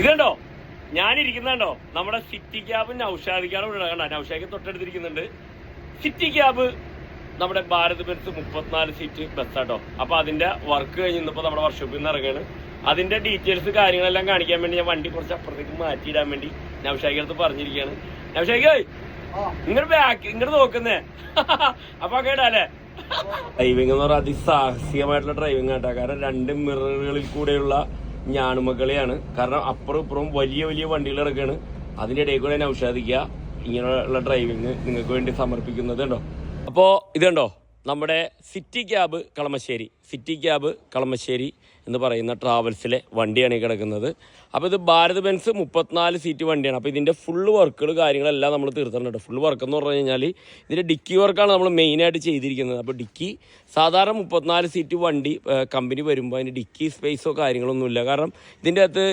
ഇതുണ്ടോ ഞാനിരിക്കുന്നുണ്ടോ? നമ്മുടെ city cab നൗഷാദിക്കാണ് ഇവിടെ കണ്ട? നൌഷാദിക്ക് തൊട്ടടുത്തിരിക്കുന്നുണ്ട്. സിറ്റി ക്യാബ് നമ്മുടെ ഭാരത് ബെൻസ് മുപ്പത്തിനാല് സീറ്റ് ബസ്സാട്ടോ അപ്പൊ അതിന്റെ വർക്ക് കഴിഞ്ഞ് ഇന്നിപ്പോ നമ്മുടെ വർക്ക്ഷോപ്പിൽ നിന്ന് ഇറങ്ങുകയാണ് അതിന്റെ ഡീറ്റെയിൽസ് കാര്യങ്ങളെല്ലാം കാണിക്കാൻ വേണ്ടി ഞാൻ വണ്ടി കുറച്ച് അപ്പുറത്തേക്ക് മാറ്റിയിടാൻ വേണ്ടി നൗഷാദിക്ക് അടുത്ത് പറഞ്ഞിരിക്കുകയാണ്. നൗഷാദിക്ക് ഇങ്ങോട്ട് ബാക്ക് ഇങ്ങോട്ട് നോക്കുന്നേ. അപ്പൊ കേട്ടാലേ ഡ്രൈവിംഗ് എന്ന് പറഞ്ഞാൽ അതിസാഹസികമായിട്ടുള്ള ഡ്രൈവിംഗ് ആട്ടോ. കാരണം രണ്ട് മിററുകളിൽ കൂടെയുള്ള ഞാണുമക്കളെയാണ്. കാരണം അപ്പുറം ഇപ്പുറം വലിയ വലിയ വണ്ടികൾ ഇറക്കുകയാണ് അതിന്റെ ഇടയിൽ കൂടെ നൗഷാദിക്കുക ഇങ്ങനെയുള്ള ഡ്രൈവിങ് നിങ്ങൾക്ക് വേണ്ടി സമർപ്പിക്കുന്നത് ഉണ്ടോ അപ്പോൾ ഇതുണ്ടോ? നമ്മുടെ city cab Kalamassery. City cab Kalamassery. എന്ന് പറയുന്ന ട്രാവൽസിലെ വണ്ടിയാണ് ഈ കിടക്കുന്നത്. അപ്പോൾ ഇത് ഭാരത് ബെൻസ് മുപ്പത്തിനാല് സീറ്റ് വണ്ടിയാണ്. അപ്പോൾ ഇതിന്റെ ഫുള്ള് വർക്കുകൾ കാര്യങ്ങളെല്ലാം നമ്മൾ തീർത്തിട്ടുണ്ട്. ഫുൾ വർക്ക് എന്ന് പറഞ്ഞു കഴിഞ്ഞാൽ ഇതിന്റെ ഡിക്കി വർക്കാണ് നമ്മൾ മെയിനായിട്ട് ചെയ്തിരിക്കുന്നത്. അപ്പോൾ ഡിക്കി സാധാരണ മുപ്പത്തിനാല് സീറ്റ് വണ്ടി കമ്പനി വരുമ്പോൾ അതിന് ഡിക്കി സ്പേസോ കാര്യങ്ങളൊന്നുമില്ല കാരണം ഇതിന്റെ അകത്ത്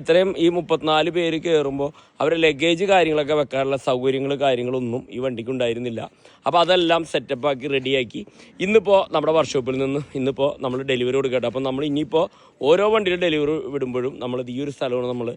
ഇത്രയും ഈ മുപ്പത്തിനാല് പേര് കയറുമ്പോൾ അവരുടെ ലഗേജ് കാര്യങ്ങളൊക്കെ വെക്കാനുള്ള സൗകര്യങ്ങൾ കാര്യങ്ങളൊന്നും ഈ വണ്ടിക്ക് ഉണ്ടായിരുന്നില്ല. അപ്പോൾ അതെല്ലാം സെറ്റപ്പ് ആക്കി റെഡിയാക്കി ഇന്നിപ്പോൾ നമ്മുടെ വർക്ക്ഷോപ്പിൽ നിന്ന് ഇന്നിപ്പോൾ നമ്മൾ ഡെലിവറി കൊടുക്കട്ടെ. അപ്പോൾ നമ്മൾ ഇനിയിപ്പോൾ ഓരോ വണ്ടിയുടെ ഡെലിവറി വിടുമ്പോഴും നമ്മൾ ഈ ഒരു സ്ഥലമാണ് നമ്മൾ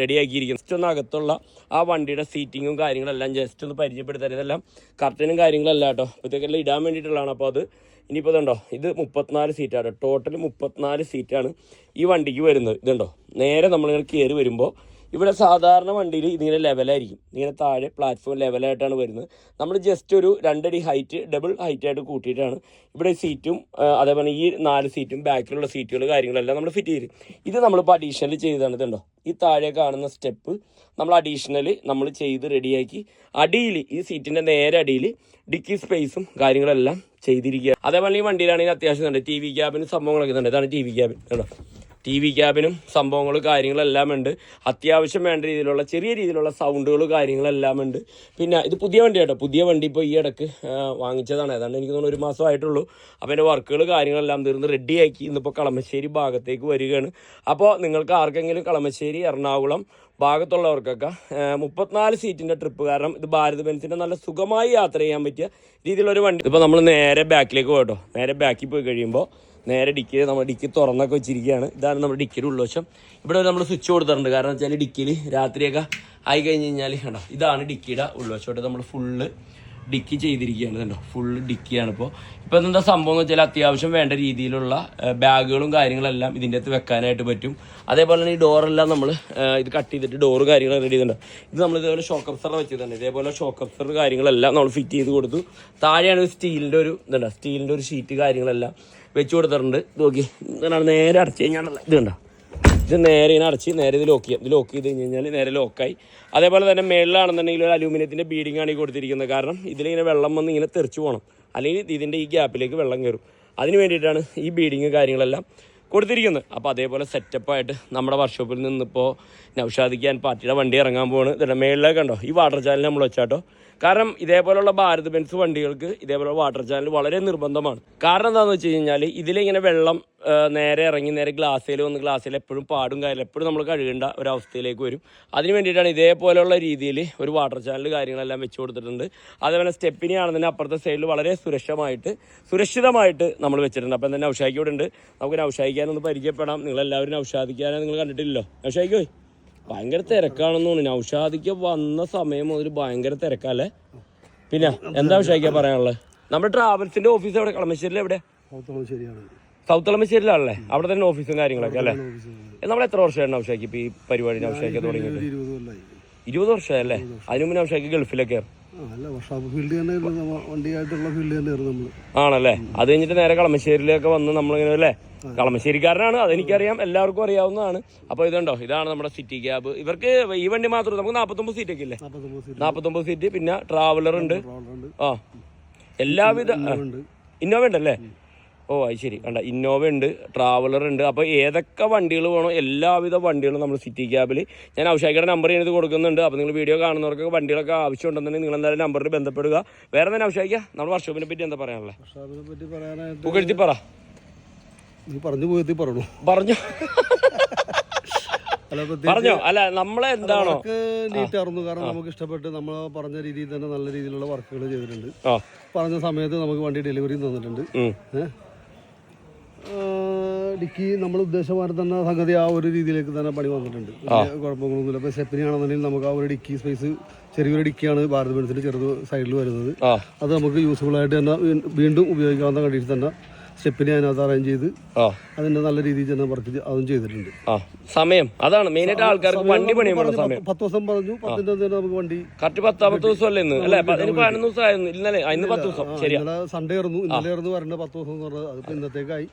റെഡിയാക്കിയിരിക്കുന്നത് ജസ്റ്റ് ഒന്ന് അകത്തുള്ള ആ വണ്ടിയുടെ സീറ്റിങ്ങും കാര്യങ്ങളെല്ലാം ജസ്റ്റ് ഒന്ന് പരിചയപ്പെടുത്താൻ ഇതെല്ലാം കർട്ടനും കാര്യങ്ങളല്ല കേട്ടോ. ഇപ്പോഴത്തേക്കെല്ലാം ഇടാൻ വേണ്ടിയിട്ടുള്ളതാണ്. അപ്പോൾ അത് ഇനിയിപ്പോൾ ഇതുണ്ടോ? ഇത് മുപ്പത്തിനാല് സീറ്റാണ് ടോട്ടൽ മുപ്പത്തിനാല് സീറ്റാണ് ഈ വണ്ടിക്ക് വരുന്നത്. ഇതുണ്ടോ? നേരെ നമ്മളിങ്ങനെ കയറി വരുമ്പോൾ ഇവിടെ സാധാരണ വണ്ടിയിൽ ഇതിങ്ങനെ ലെവലായിരിക്കും ഇങ്ങനെ താഴെ പ്ലാറ്റ്ഫോം ലെവലായിട്ടാണ് വരുന്നത്. നമ്മൾ ജസ്റ്റ് ഒരു രണ്ടടി ഹൈറ്റ് ഡബിൾ ഹൈറ്റ് ആയിട്ട് കൂട്ടിയിട്ടാണ് ഇവിടെ സീറ്റും അതേപോലെ ഈ നാല് സീറ്റും ബാക്കിലുള്ള സീറ്റുകൾ കാര്യങ്ങളെല്ലാം നമ്മൾ ഫിറ്റ് ചെയ്ത്. ഇത് നമ്മളിപ്പോൾ അഡീഷണൽ ചെയ്താണ് ഇതുണ്ടോ ഈ താഴെ കാണുന്ന സ്റ്റെപ്പ് നമ്മൾ അഡീഷണൽ നമ്മൾ ചെയ്ത് റെഡിയാക്കി അടിയിൽ ഈ സീറ്റിന്റെ നേരെ അടിയിൽ ഡിക്കി സ്പേസും കാര്യങ്ങളെല്ലാം ചെയ്തിരിക്കുക അതേപോലെ ഈ വണ്ടിയിലാണെങ്കിൽ അത്യാവശ്യം ഉണ്ട് ടി വി ക്യാബിന് സംഭവങ്ങളൊക്കെ ഉണ്ട് ഇതാണ് ടി വി ക്യാബിൻ കേട്ടോ ടി വി ക്യാബിനും സംഭവങ്ങൾ കാര്യങ്ങളെല്ലാം ഉണ്ട്. അത്യാവശ്യം വേണ്ട രീതിയിലുള്ള ചെറിയ രീതിയിലുള്ള സൗണ്ടുകൾ കാര്യങ്ങളെല്ലാം ഉണ്ട്. പിന്നെ ഇത് പുതിയ വണ്ടി കേട്ടോ. പുതിയ വണ്ടി ഇപ്പോൾ ഈ ഇടയ്ക്ക് വാങ്ങിച്ചതാണ്. ഏതാണ്ട് എനിക്ക് തോന്നുന്നു ഒരു മാസമായിട്ടുള്ളൂ. അപ്പോൾ എന്റെ വർക്കുകൾ കാര്യങ്ങളെല്ലാം തീർന്ന് റെഡിയാക്കി ഇന്നിപ്പോൾ കളമശ്ശേരി ഭാഗത്തേക്ക് വരികയാണ്. അപ്പോൾ നിങ്ങൾക്ക് ആർക്കെങ്കിലും കളമശ്ശേരി എറണാകുളം ഭാഗത്തുള്ളവർക്കൊക്കെ മുപ്പത്തിനാല് സീറ്റിന്റെ ട്രിപ്പ് കാരണം ഇത് ഭാരത് ബെൻസിന്റെ നല്ല സുഖമായി യാത്ര ചെയ്യാൻ പറ്റിയ രീതിയിലൊരു വണ്ടി. ഇപ്പോൾ നമ്മൾ നേരെ ബാക്കിലേക്ക് പോകട്ടോ നേരെ ബാക്കിൽ പോയി കഴിയുമ്പോൾ നേരെ ഡിക്കി നമ്മൾ ഡിക്കി തുറന്നൊക്കെ വെച്ചിരിക്കുകയാണ്. ഇതാണ് നമ്മുടെ ഡിക്കിയുടെ ഉള്ളവശം ഇവിടെ നമ്മൾ സ്വിച്ച് കൊടുത്തിട്ടുണ്ട്. കാരണം വെച്ചാൽ ഡിക്കിയിൽ രാത്രിയൊക്കെ ആയി കഴിഞ്ഞ് കഴിഞ്ഞാൽ കണ്ടോ ഇതാണ് ഡിക്കിയുടെ ഉൾവശമായിട്ട് നമ്മൾ ഫുള്ള് ഡിക്കി ചെയ്തിരിക്കുകയാണ് കണ്ടോ. ഫുള്ള് ഡിക്കിയാണ് ഇപ്പോൾ ഇപ്പോൾ എന്താ സംഭവം എന്ന് വെച്ചാൽ അത്യാവശ്യം വേണ്ട രീതിയിലുള്ള ബാഗുകളും കാര്യങ്ങളെല്ലാം ഇതിന്റെ അകത്ത് വെക്കാനായിട്ട് പറ്റും. അതേപോലെ തന്നെ ഈ ഡോറെല്ലാം നമ്മൾ ഇത് കട്ട് ചെയ്തിട്ട് ഡോറ് കാര്യങ്ങൾ റെഡി ചെയ്തിട്ടുണ്ട്. ഇത് നമ്മൾ ഇതേപോലെ ഷോക്ക് അബ്സർ വെച്ചിട്ടുണ്ട്. ഇതേപോലെ ഷോക്ക് അബ്സർ കാര്യങ്ങളെല്ലാം നമ്മൾ ഫിറ്റ് ചെയ്ത് കൊടുത്തു. താഴെയാണ് സ്റ്റീലിന്റെ ഒരു ഇതുണ്ട്. സ്റ്റീലിന്റെ ഒരു ഷീറ്റ് കാര്യങ്ങളെല്ലാം. വെച്ച് കൊടുത്തിട്ടുണ്ട്. നോക്കി. ഇതാണ് നേരെ അടച്ചു കഴിഞ്ഞാൽ ഇത് കണ്ടോ? ഇത് നേരെ ഇങ്ങനെ അടച്ച് നേരെ ഇത് ലോക്ക് ചെയ്യാം. ഇത് ലോക്ക് ചെയ്ത് കഴിഞ്ഞ് കഴിഞ്ഞാൽ നേരെ ലോക്കായി അതേപോലെ തന്നെ മേളിലാണെന്നുണ്ടെങ്കിൽ ഒരു അലൂമിനിയത്തിന്റെ ബീഡിംഗ് ആണ് ഈ കൊടുത്തിരിക്കുന്നത്. കാരണം ഇതിലിങ്ങനെ വെള്ളം വന്ന് ഇങ്ങനെ തെറിച്ച് പോകണം അല്ലെങ്കിൽ ഇതിന്റെ ഈ ഗ്യാപ്പിലേക്ക് വെള്ളം കയറും അതിന് വേണ്ടിയിട്ടാണ് ഈ ബീഡിങ് കാര്യങ്ങളെല്ലാം കൊടുത്തിരിക്കുന്നത്. അപ്പോൾ അതേപോലെ സെറ്റപ്പായിട്ട് നമ്മുടെ വർക്ക്ഷോപ്പിൽ നിന്നിപ്പോൾ നൗഷാദിക്കാൻ പാർട്ടിയുടെ വണ്ടി ഇറങ്ങാൻ പോവാണ്. ഇതിന്റെ മേളിലേക്ക് കണ്ടോ? ഈ വാട്ടർ ചാനൽ നമ്മൾ വെച്ചാട്ടോ. കാരണം ഇതേപോലുള്ള ഭാരത് ബെൻസ് വണ്ടികൾക്ക് ഇതേപോലെ വാട്ടർ ചാനൽ വളരെ നിർബന്ധമാണ്. കാരണം എന്താണെന്ന് വെച്ച് കഴിഞ്ഞാൽ ഇതിലിങ്ങനെ വെള്ളം നേരെ ഇറങ്ങി നേരെ ഗ്ലാസ്സിൽ വന്ന് ഗ്ലാസ്സിൽ എപ്പോഴും പാടും കാര്യം എപ്പോഴും നമ്മൾ കഴുകേണ്ട ഒരവസ്ഥയിലേക്ക് വരും. അതിന് വേണ്ടിയിട്ടാണ് ഇതേപോലെയുള്ള രീതിയിൽ ഒരു വാട്ടർ ചാനൽ കാര്യങ്ങളെല്ലാം വെച്ച് കൊടുത്തിട്ടുണ്ട്. അതേപോലെ സ്റ്റെപ്പിനി തന്നെ അപ്പുറത്തെ സൈഡിൽ വളരെ സുരക്ഷമായിട്ട് സുരക്ഷിതമായിട്ട് നമ്മൾ വെച്ചിട്ടുണ്ട്. അപ്പം തന്നെ നൗഷായിക്ക് ഇവിടെ ഉണ്ട്? നമുക്ക് നൗഷായിക്കാനൊന്ന് പരിചയപ്പെടാം. നിങ്ങളെല്ലാവരും നൗഷാദിക്കാനെ നിങ്ങൾ കണ്ടിട്ടില്ലല്ലോ. നൗഷായിക്ക് പോയി. ഭയങ്കര തിരക്കാണെന്ന് തോന്നുന്നു. നൗഷാദിക്ക് വന്ന സമയം മുതൽ ഭയങ്കര തിരക്കല്ലേ? പിന്നെ എന്താ വിഷയിക്കാൻ പറയാനുള്ളത് നമ്മുടെ ട്രാവൽസിന്റെ ഓഫീസ് എവിടെ? കളമശ്ശേരിയിൽ എവിടെ? സൗത്ത് കളമശ്ശേരിലാണല്ലേ? അവിടെ തന്നെ ഓഫീസും കാര്യങ്ങളൊക്കെ അല്ലേ? നമ്മൾ എത്ര വർഷമായിരുന്നു നൗഷാക്കി ഇപ്പൊ ഈ പരിപാടി നൗഷാക്കി തുടങ്ങിയിട്ട്? ഇരുപത് വർഷമായല്ലേ അതിനു മുന്നേ നൗഷാക്കി ഗൾഫിലൊക്കെ. ആണല്ലേ? അത് കഴിഞ്ഞിട്ട് നേരെ കളമശ്ശേരിയിലൊക്കെ വന്ന് നമ്മളിങ്ങനെ അല്ലേ? കളമശ്ശേരിക്കാരനാണ്. അതെനിക്കറിയാം. എല്ലാവർക്കും അറിയാവുന്നതാണ്. അപ്പൊ ഇതുണ്ടോ? ഇതാണ് നമ്മുടെ സിറ്റി ക്യാബ് ഇവർക്ക് ഈ വണ്ടി മാത്രം നമുക്ക് നാൽപ്പത്തൊമ്പത് സീറ്റൊക്കെ ഇല്ലേ? നാപ്പത്തൊമ്പത് സീറ്റ് സീറ്റ് പിന്നെ ട്രാവലർ ഉണ്ട്. ആ. എല്ലാവിധ ഇന്നോവ ഉണ്ടല്ലേ? ഓ അത് ശരി കണ്ട ഇന്നോവ ഉണ്ട് ട്രാവലർ ഉണ്ട്. അപ്പോൾ ഏതൊക്കെ വണ്ടികൾ വേണോ എല്ലാവിധ വണ്ടികളും നമ്മൾ സിറ്റി ക്യാബിൽ ഞാൻ ഔഷായിക്കയുടെ നമ്പർ ചെയ്ത് കൊടുക്കുന്നുണ്ട്. അപ്പോൾ നിങ്ങൾ വീഡിയോ കാണുന്നവർക്ക് വണ്ടികളൊക്കെ ആവശ്യമുണ്ടെന്നുണ്ടെങ്കിൽ നിങ്ങൾ എന്തായാലും നമ്പറിൽ ബന്ധപ്പെടുക. വേറെ തന്നെ ഔഷായിക്ക നമ്മൾ വർഷോപ്പിനെ പറ്റി എന്താ പറയാനുള്ളത് പുകഴ്ത്തി പറ. പറഞ്ഞു പോയി പറഞ്ഞു. പറഞ്ഞു. പറഞ്ഞോ. അല്ല നമ്മളെ എന്താണോ? നീറ്റ് ആയിരുന്നു കാരണം നമുക്ക് ഇഷ്ടപ്പെട്ട് നമ്മൾ പറഞ്ഞ രീതിയിൽ തന്നെ നല്ല രീതിയിലുള്ള വർക്കുകൾ ചെയ്തിട്ടുണ്ട്. പറഞ്ഞ സമയത്ത് നമുക്ക് വണ്ടി ഡെലിവറി തന്നിട്ടുണ്ട്. ഡിക്കി നമ്മൾ ഉദ്ദേശമാരെ തന്നെ സംഗതി ആ ഒരു രീതിയിലേക്ക് തന്നെ പണി വന്നിട്ടുണ്ട്. കുഴപ്പങ്ങളൊന്നുമില്ല. ഇപ്പൊ സ്റ്റെപ്പിനി ആണെന്നുണ്ടെങ്കിൽ നമുക്ക് ആ ഒരു ഡിക്കി സ്പേസ് ചെറിയൊരു ഡിക്കിയാണ് ഭാരത് ബെൻസിന്റെ ചെറുത് സൈഡിൽ വരുന്നത്. അത് നമുക്ക് യൂസ്ഫുൾ ആയിട്ട് തന്നെ വീണ്ടും ഉപയോഗിക്കാവുന്ന കണ്ടീഷൻ തന്നെ സ്റ്റെപ്പിനെ അതിനകത്ത് അറേഞ്ച് ചെയ്ത് അതിന്റെ നല്ല രീതിയിൽ തന്നെ വർക്ക് അതും ചെയ്തിട്ടുണ്ട്. സമയം. അതാണ് മെയിൻ ആയിട്ട് ആൾക്കാർക്ക് വണ്ടി പണിയുമ്പോൾ സമയം പത്ത് ദിവസം പറഞ്ഞു പത്തിന്റെ നമുക്ക് വണ്ടി കറക്റ്റ് പത്താമത്തെ ദിവസം അല്ലേ ഇന്ന്? അല്ലേ? പതിന് പതിനൊന്ന് ദിവസം ആയിരുന്നു. ഇന്നലെ ഇന്ന് പത്ത് ദിവസം. ഇന്നലെ സൺഡേ ആയിരുന്നു. ഇന്നലെ ആയിരുന്നു വരേണ്ട പത്ത് ദിവസം എന്ന് പറഞ്ഞത്. അതിപ്പോ ഇന്നത്തേക്കായി.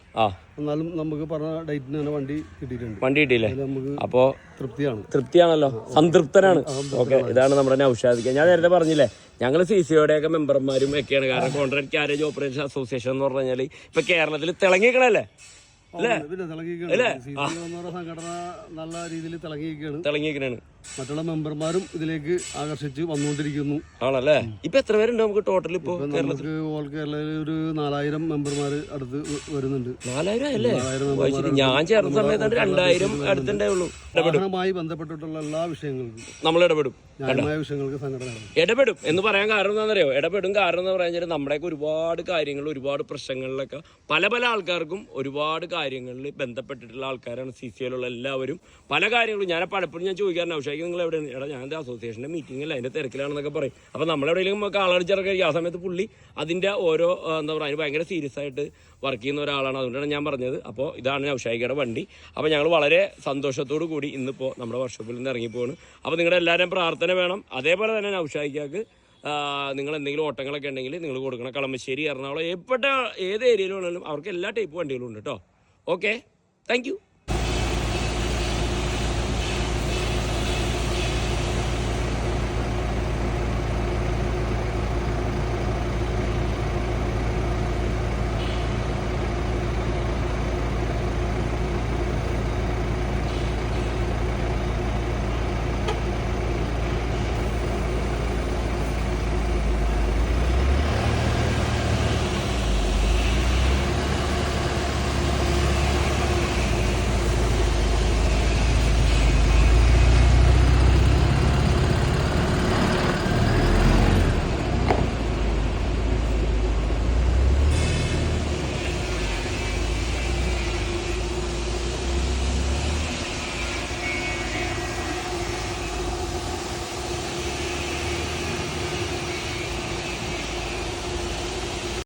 എന്നാലും നമുക്ക് പറഞ്ഞ ഡേറ്റിന് തന്നെ വണ്ടി കിട്ടിയിട്ടുണ്ട്. വണ്ടി കിട്ടിയില്ലേ? നമുക്ക് അപ്പോ തൃപ്തിയാണ്. തൃപ്തിയാണല്ലോ. സംതൃപ്തനാണ്. ഓക്കെ ഇതാണ് നമ്മുടെ നൗഷാദിക്ക. ഞാൻ നേരത്തെ പറഞ്ഞില്ലേ ഞങ്ങൾ സി സിയുടെ ഒക്കെ മെമ്പർമാരും ഒക്കെയാണ്. കാരണം കോൺട്രാക്ട് ക്യാരേജ് ഓപ്പറേഷൻ അസോസിയേഷൻ എന്ന് പറഞ്ഞു കഴിഞ്ഞാൽ ഇപ്പൊ കേരളത്തിൽ തിളങ്ങിക്കണല്ലേ? പിന്നെ സംഘടന നല്ല രീതിയിൽ തിളങ്ങിയിരിക്കുകയാണ്. മറ്റുള്ള മെമ്പർമാരും ഇതിലേക്ക് ആകർഷിച്ച് വന്നുകൊണ്ടിരിക്കുന്നു. ആണല്ലേ? ഇപ്പൊ എത്ര പേരുണ്ട് നമുക്ക് ടോട്ടൽ ഇപ്പോ നമുക്ക് ഓൾ കേരളയിൽ ഒരു നാലായിരം മെമ്പർമാർ അടുത്ത് വരുന്നുണ്ട്. നാലായിരം അല്ലേ ഞാൻ ചേർന്ന സമയത്ത് രണ്ടായിരം അടുത്തുണ്ടായുള്ളൂ ബന്ധപ്പെട്ടിട്ടുള്ള എല്ലാ വിഷയങ്ങൾക്കും. നമ്മൾ ഇടപെടും. ന്യായമായ വിഷയങ്ങൾക്ക് സംഘടന ഇടപെടും. എന്ന് പറയാൻ കാരണം എന്താണെന്നറിയോ? ഇടപെടും കാരണം എന്ന് പറയാൻ നമ്മുടെയൊക്കെ ഒരുപാട് കാര്യങ്ങൾ ഒരുപാട് പ്രശ്നങ്ങളിലൊക്കെ പല പല ആൾക്കാർക്കും ഒരുപാട് കാര്യങ്ങളിൽ ബന്ധപ്പെട്ടിട്ടുള്ള ആൾക്കാരാണ് സി സി എല്ലുള്ള എല്ലാവരും. പല കാര്യങ്ങളും ഞാൻ പലപ്പോഴും ഞാൻ ചോദിക്കാറുണ്ട്. ഔഷാക്ക് നിങ്ങൾ എവിടെ എടാ ഞാൻ അസോസിയേഷന്റെ അല്ല? അതിന്റെ തിരക്കിലാണെന്നൊക്കെ പറയും. അപ്പോൾ നമ്മളെവിടെയെങ്കിലും നമുക്ക് ആളടിച്ചിറക്കി ആ സമയത്ത് പുള്ളി അതിന്റെ ഓരോ എന്താ പറയുക അതിന് ഭയങ്കര സീരിയസ് ആയിട്ട് വർക്ക് ചെയ്യുന്ന ഒരാളാണ്. അതുകൊണ്ടാണ് ഞാൻ പറഞ്ഞത്. അപ്പോൾ ഇതാണ് ഔഷായിക്കയുടെ വണ്ടി. അപ്പോൾ ഞങ്ങൾ വളരെ സന്തോഷത്തോടു കൂടി ഇന്നിപ്പോൾ നമ്മുടെ വർക്ക്ഷോപ്പിൽ നിന്ന് ഇറങ്ങിപ്പോവാണ് അപ്പോൾ നിങ്ങളുടെ എല്ലാവരും പ്രാർത്ഥന വേണം. അതേപോലെ തന്നെ നൗഷായിക്കാക്ക് നിങ്ങൾ എന്തെങ്കിലും ഓട്ടങ്ങളൊക്കെ ഉണ്ടെങ്കിൽ നിങ്ങൾ കൊടുക്കണം കളമശ്ശേരി എറണാകുളം എപ്പോഴത്തെ ഏത് ഏരിയയിലാണെങ്കിലും അവർക്ക് എല്ലാ ടൈപ്പ് വണ്ടികളും ഉണ്ട് കേട്ടോ. Okay thank you